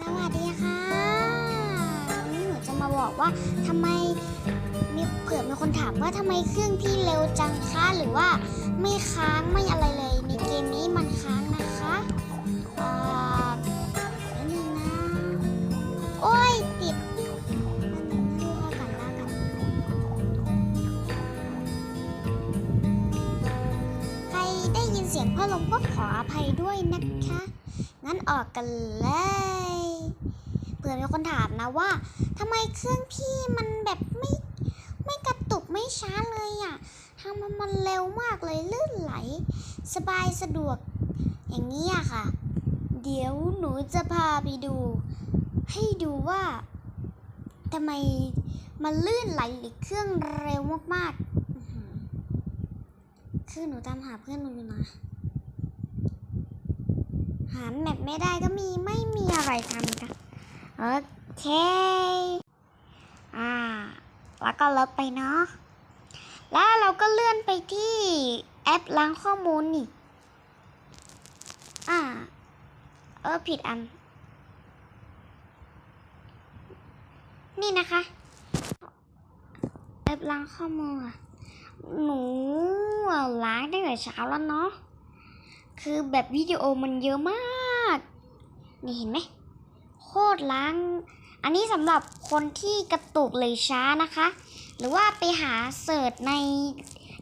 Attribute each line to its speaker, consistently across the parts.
Speaker 1: สวัสดีค่ะวันนี้หนูจะมาบอกว่าทำไมมีเผื่อมีคนถามว่าทำไมเครื่องพี่เร็วจังคะหรือว่าไม่ค้างไม่อะไรเลยในเกมนี้มันค้างนะคะอ่านิดนึงนะโอ้ยติดนิดนึงนะลากันลากันใครได้ยินเสียงพ่อลมก็ขออภัยด้วยนะคะ งั้นออกกันเลย เผื่อมีคนถามนะว่าทำไมเครื่องพี่มันแบบไม่ไม่กระตุกไม่ช้าเลยอะ่ะทำไมมันเร็วมากเลยลื่นไหล สบายสะดวก อย่างนี้อะค่ะ เดี๋ยวหนูจะพาไปดู ให้ดูว่าทำไมมันลื่นไหลหรือเครื่องเร็วมากๆคือหนูตามหาเพื่อนหนูอยู่นะ หาแมปไม่ได้ก็มีไม่มีอะไรทำค่ะโอเค อ่า แล้วก็ลบไปเนาะ แล้วเราก็เลื่อนไปที่แอปล้างข้อมูลนี่ อ่า เออผิดอัน นี่นะคะ แอปล้างข้อมูลอะหนูล้างตั้แต่เช้าแล้วเนาะ คือแบบวิดีโอมันเยอะมาก นี่เห็นไหมโคตรล้าง อันนี้สำหรับคนที่กระตุกเลยช้านะคะ หรือว่าไปหาเสิร์ชใน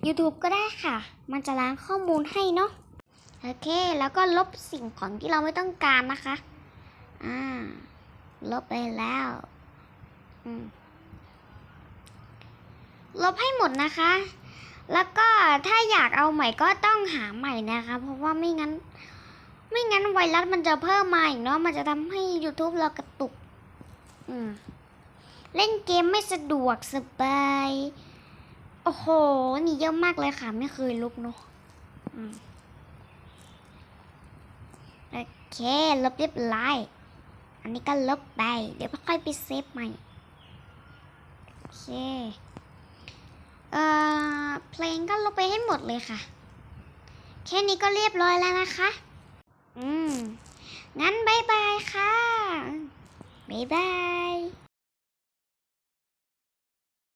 Speaker 1: YouTube ก็ได้ค่ะ มันจะล้างข้อมูลให้เนาะโอเค แล้วก็ลบสิ่งของที่เราไม่ต้องการนะคะ อ่า ลบไปแล้ว อืมลบให้หมดนะคะ แล้วก็ถ้าอยากเอาใหม่ก็ต้องหาใหม่นะคะ เพราะว่าไม่งั้น ไม่งั้นไวรัสมันจะเพิ่มมาอีกเนาะมันจะทำให้ YouTube เรากระตุก อืมเล่นเกมไม่สะดวกสบาย โอ้โห นี่เยอะมากเลยค่ะ ไม่เคยลุกเนาะโอเค ลบเรียบร้อยอันนี้ก็ลบไป เดี๋ยวค่อยไปเซฟใหม่ โอเค เพลงก็ลบไปให้หมดเลยค่ะ แค่นี้ก็เรียบร้อยแล้วนะคะ อืม งั้นบายบายค่ะบ๊ายบาย